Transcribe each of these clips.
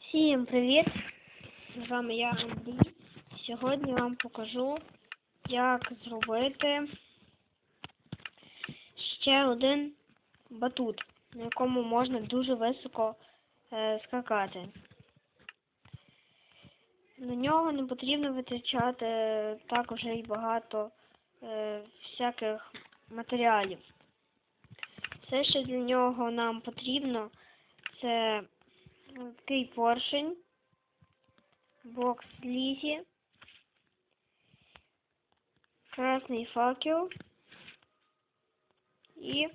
Всім привіт! З вами я Андрій. Сьогодні вам покажу, як зробити ще один батут, на якому можна дуже високо е, скакати. На нього не потрібно витрачати так уже і багато е, всяких матеріалів. Все, що для нього нам потрібно, це такий поршень, бокс лізі, красний факел і,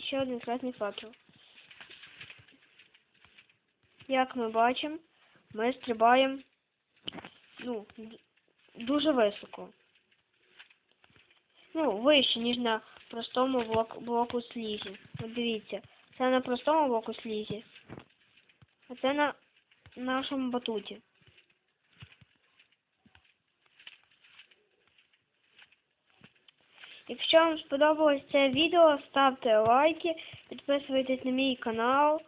ще один красний факел. Як ми бачимо, ми стрибаємо ну, дуже високо. Ну, вище, ніж на простому блок, блоку слізі. От дивіться, це на простому блоку слізі, а це на нашому батуті. Якщо вам сподобалось це відео, ставте лайки, підписуйтесь на мій канал.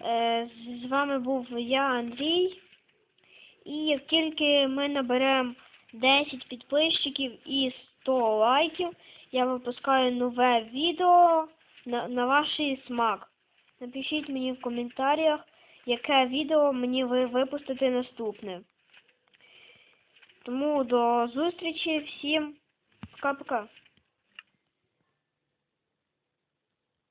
Е, З вами був я, Андрій. І як тільки ми наберемо 10 підписчиків і 100 лайків, я випускаю нове відео на, на ваш смак. Напишіть мені в коментарях, яке відео мені ви випустите наступне. Тому до зустрічі всім. Пока-пока.